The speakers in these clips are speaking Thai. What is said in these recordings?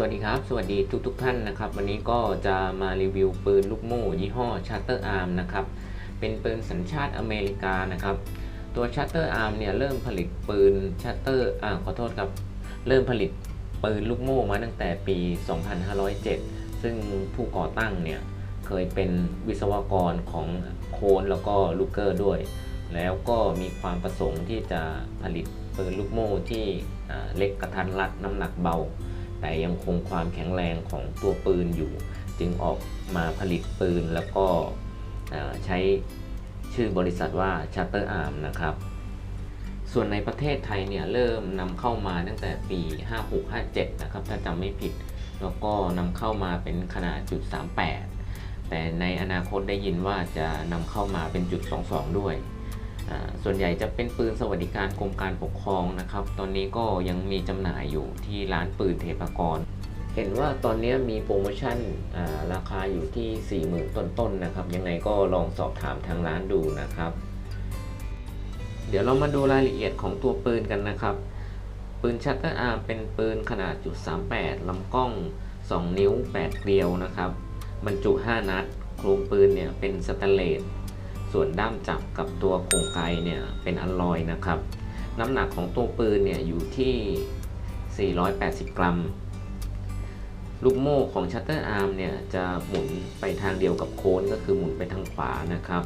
สวัสดีครับ สวัสดีทุกทุกท่านนะครับ วันนี้ก็จะมารีวิวปืนลูกโม่ยี่ห้อ Shutter Arm นะครับ เป็นปืนสัญชาติอเมริกานะครับ ตัว Shutter Arm เนี่ยเริ่มผลิตปืน Shutter อ่าขอโทษครับ เริ่มผลิตปืนลูกโม่มาตั้งแต่ปี 2507 ซึ่งผู้ก่อตั้งเนี่ยเคยเป็นวิศวกรของโคนแล้วก็ลูกเกอร์ด้วย แล้วก็มีความประสงค์ที่จะผลิตปืนลูกโม่ที่เล็กกระทันรัดน้ำหนักเบา แต่ยังคงความแข็งแรงของตัวปืนอยู่ จึงออกมาผลิตปืนแล้วก็ใช้ชื่อบริษัทว่า Shutter Arm นะครับ ส่วนในประเทศไทยเนี่ยเริ่มนำเข้ามาตั้งแต่ปี 56-57 นะครับ ถ้าจำไม่ผิด แล้วก็นำเข้ามาเป็นขนาดจุด 38 แต่ในอนาคตได้ยินว่าจะนำเข้ามาเป็นจุด 22 ด้วย ส่วนใหญ่จะเป็นปืนสวัสดิการกรมการปกครองนะครับ ตอนนี้ก็ยังมีจำหน่ายอยู่ที่ร้านปืนเทพกร เห็นว่าตอนนี้มีโปรโมชั่นราคาอยู่ที่ 40,000 ต้นๆนะครับ ยังไงก็ลองสอบถามทางร้านดูนะครับ เดี๋ยวเรามาดูรายละเอียดของตัวปืนกันนะครับ ปืนชัตเตอร์อาร์มเป็นปืนขนาดจุด38ลำกล้อง 2 นิ้ว 8 เกลียวนะครับบรรจุ 5 นัด โครงปืนเนี่ยเป็นสแตนเลส ส่วนด้ามจับกับตัวโครงไกเนี่ยเป็นอลลอยนะครับ น้ำหนักของตัวปืนเนี่ยอยู่ที่ 480 กรัม ลูกโม่ของ Shutter Arm เนี่ยจะหมุนไปทางเดียวกับโค้นก็คือหมุนไปทางขวานะครับ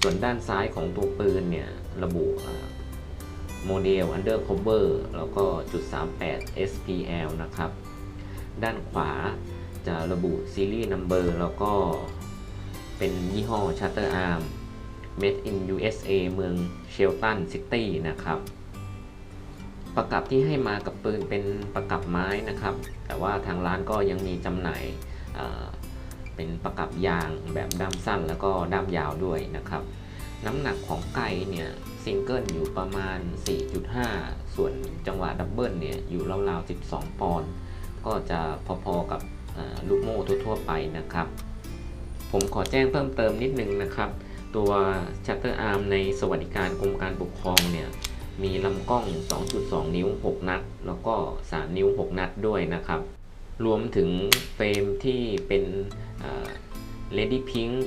ส่วนด้านซ้ายของตัวปืนเนี่ยระบุโมเดล undercover แล้วก็จุด38 SPL นะครับ ด้านขวาจะระบุซีรีส์นัมเบอร์แล้วก็ เป็นยี่ห้อ Shutter Arm Made in USA เมืองเชลตันซิตี้นะครับประกับที่ให้มากับปืนเป็นประกับไม้นะครับ แต่ว่าทางร้านก็ยังมีจำหน่ายเป็นประกับยางแบบด้ามสั้นแล้วก็ด้ามยาวด้วยนะครับ น้ำหนักของไก่เนี่ยซิงเกิลอยู่ประมาณ 4.5 ส่วนจังหวะดับเบิลเนี่ยอยู่ราวๆ 12 ปอนด์ก็จะพอๆกับลูกโม่ทั่วๆไปนะครับ ผมขอแจ้งเพิ่มเติมนิดนึงนะครับ ตัว Shutter Arm ในสวัสดิการกรมการปกครองเนี่ยมีลำกล้อง 2.2 นิ้ว 6 นัด แล้วก็ 3 นิ้ว 6 นัดด้วยนะครับ รวมถึงเฟรมที่เป็นเลดี้พิงค์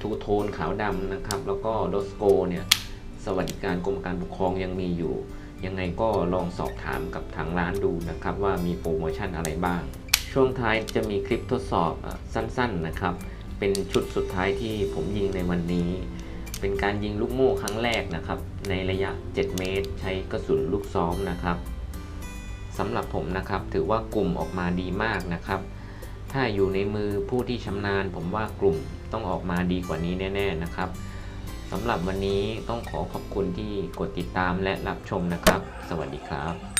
ทูโทนขาวดำนะครับ แล้วก็โดสโกเนี่ยสวัสดิการกรมการปกครองยังมีอยู่ ยังไงก็ลองสอบถามกับทางร้านดูนะครับ ว่ามีโปรโมชั่นอะไรบ้าง ช่วงท้ายจะมีคลิปทดสอบอสั้นๆนะครับ เป็นชุดสุดท้ายที่ผมยิงในวันนี้ เป็นการยิงลูกโม่ครั้งแรกนะครับ ในระยะ 7 เมตร ใช้กระสุนลูกซ้อมนะครับสำหรับผมนะครับถือว่ากลุ่มออกมาดีมากนะครับ ถ้าอยู่ในมือผู้ที่ชำนาญ ผมว่ากลุ่มต้องออกมาดีกว่านี้แน่ ๆนะครับสำหรับวันนี้ต้องขอขอบคุณที่กดติดตามและรับชมนะครับ สวัสดีครับ